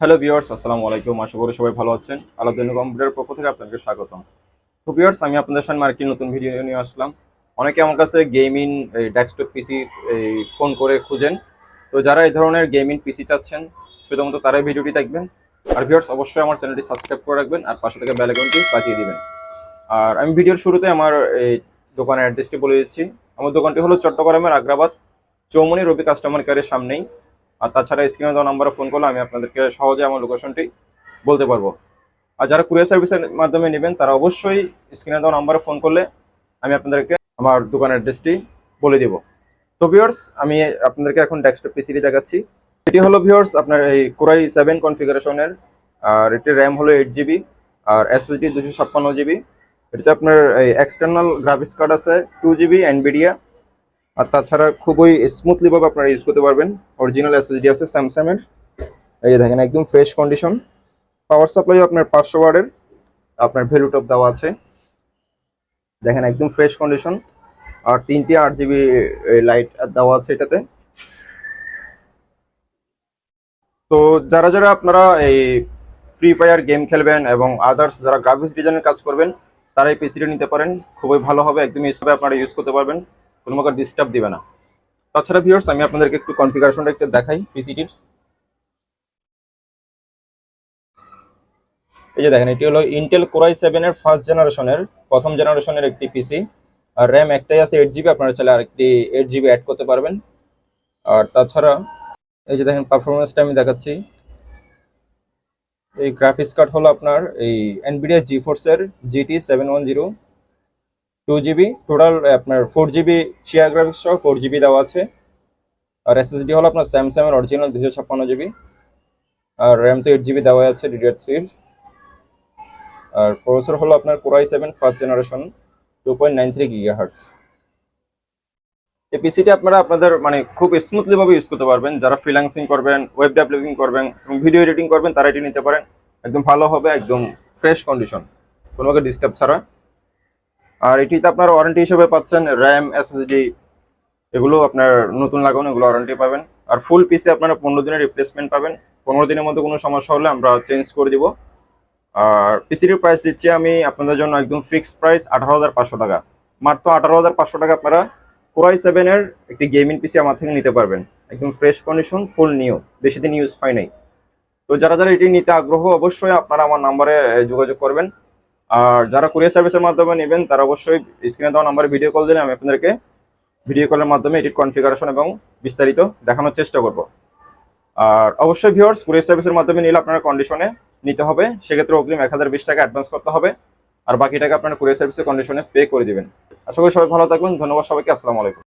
Hello viewers আসসালামু আলাইকুম। আশা করি সবাই ভালো আছেন। আলাদিন কম্পিউটার পক্ষ থেকে আপনাকে স্বাগতম। তো ভিউয়ার্স আমি আপনাদের সামনে আরেকটি নতুন ভিডিও নিয়ে আসলাম। অনেকে আমার কাছে গেমিং ডেস্কটপ পিসি ফোন করে খুঁজেন। তো যারা এই ধরনের গেমিং পিসি চাচ্ছেন, শুধুমাত্র তারাই ভিডিওটি দেখবেন। আর ভিউয়ার্স অবশ্যই আমার চ্যানেলটি সাবস্ক্রাইব করে রাখবেন আর পাশে থেকে বেল আইকনটি বাজিয়ে দিবেন। আর আমি ভিডিওর শুরুতে আমার এই দোকানের অ্যাড্রেসটি বলে দিচ্ছি। আমার দোকানটি হলো চট্টগ্রামের আগ্রাবাদ চৌমনি রবি কাস্টমার কেয়ারের সামনেই। আর তাছাড়া স্ক্রিনে দেওয়া নাম্বারে ফোন করলে আমি আপনাদেরকে সহজে আমার লোকেশনটি বলতে পারব। আর যারা কুরিয়ার সার্ভিসের মাধ্যমে নেবেন, তারা অবশ্যই স্ক্রিনে দেওয়া নাম্বারে ফোন করলে আমি আপনাদেরকে আমার দোকানের অ্যাড্রেসটি বলে দেব। তো ভিওর্স আমি আপনাদেরকে এখন ডেস্কটপ পিসিটি দেখাচ্ছি। এটি হলো ভিউয়ার্স আপনার এই কোরাই সেভেন কনফিগারেশনের আর এটির র্যাম হলো এইট জিবি আর এসএসডি দুশো ছাপ্পান্ন জিবি এটিতে আপনার এই এক্সটার্নাল গ্রাফিক্স কার্ড আছে টু জিবি এনবিডিয়া আর তাছাড়া খুবই স্মুথলি ভাবে আপনারা ইউজ করতে পারবেন। অরিজিনাল এসএসডি আছে স্যামসাং এর। এই যে দেখেন, একদম ফ্রেশ কন্ডিশন পাওয়ার সাপ্লাই আপনার পাঁচশো ওয়ার্ডের আপনার ভ্যালু টপ দেওয়া আছে। দেখেন, একদম ফ্রেশ কন্ডিশন আর তিনটি আট জিবি লাইট দেওয়া আছে এটাতে। তো যারা যারা আপনারা এই ফ্রি ফায়ার গেম খেলবেন এবং আদার্স যারা গ্রাফিক্স ডিজাইনের কাজ করবেন তারা এই পিসিটা নিতে পারেন। খুবই ভালো হবে, একদম হিসাবে আপনারা ইউজ করতে পারবেন। কোনো ডিস্টার্ব দিবে না। তাছাড়া ভিউয়ার্স আমি আপনাদেরকে একটু কনফিগারেশনটা একটু দেখাই পিসিটির এই যে দেখেন, এটি হলো ইন্টেল কোরাই সেভেন এর ফার্স্ট জেনারেশনের প্রথম জেনারেশনের একটি পিসি আর র্যাম একটাই আছে এইট জিবি আপনারা চাইলে আরেকটি এইট জিবি অ্যাড করতে পারবেন। আর তাছাড়া, এই যে দেখেন পারফরমেন্সটা আমি দেখাচ্ছি। এই গ্রাফিক্স কার্ড হলো আপনার এই এনবিডিয়া জি ফোর্সের GT seven one zero two GB total আপনার ফোর জিবি শেয়ার গ্রাফিক্স সহ ফোর জিবি দেওয়া আছে। আর এসএসডি হলো আপনার স্যামসাং এর অরিজিনাল দুশো ছাপ্পান্ন জিবি আর র্যাম তো এইট জিবি দেওয়া আছে ডিডিআর থ্রির আর প্রসেসর হলো আপনার core i seven first generation two point nine three giga hertz এই পিসিটি আপনারা আপনাদের মানে খুব স্মুথলি ভাবে ইউজ করতে পারবেন। যারা ফ্রিল্যান্সিং করবেন ওয়েব ডেভেলপিং করবেন, এবং ভিডিও এডিটিং করবেন, তারা এটি নিতে পারেন। একদম ভালো হবে, একদম ফ্রেশ কন্ডিশন কোনো ডিস্টার্ব ছাড়া। আর এটিতে আপনার ওয়ারেন্টি হিসেবে পাচ্ছেন র্যাম এসএসডি এগুলো আপনার নতুন লাগানো, এগুলো ওয়ারেন্টি পাবেন। আর ফুল পিসে আপনারা পনেরো দিনের রিপ্লেসমেন্ট পাবেন। পনেরো দিনের মধ্যে কোনো সমস্যা হলে আমরা চেঞ্জ করে দিব। আর পিসিটির প্রাইস দিচ্ছি আমি আপনাদের জন্য একদম ফিক্সড প্রাইস আঠারো হাজার পাঁচশো টাকা। মাত্র আঠারো হাজার পাঁচশো টাকা আপনারা কোরাই সেভেনের একটি গেমিং পিসি আমার থেকে নিতে পারবেন। একদম ফ্রেশ কন্ডিশন ফুল নিউ বেশি দিন ইউজ হয় নাই। তো যারা যারা এটি নিতে আগ্রহ, অবশ্যই আপনারা আমার নাম্বারে যোগাযোগ করবেন। আর যারা কুরিয়ার সার্ভিসের মাধ্যমে নেবেন, তারা অবশ্যই স্ক্রিনে দেওয়া নাম্বারে ভিডিও কল দিলে আমি আপনাদেরকে ভিডিও কলের মাধ্যমে এটির কনফিগারেশন এবং বিস্তারিত দেখানোর চেষ্টা করব। আর অবশ্যই ভিউয়ার্স কুরিয়ার সার্ভিসের মাধ্যমে নিলে আপনারা কন্ডিশনে নিতে হবে। সেক্ষেত্রে অগ্রিম এক হাজার বিশ টাকা অ্যাডভান্স করতে হবে। আর বাকি টাকা আপনারা কুরিয়ার সার্ভিসের কন্ডিশনে পে করে দিবেন। আশা করি সবাই ভালো থাকবেন। ধন্যবাদ সবাইকে। আসসালামু আলাইকুম।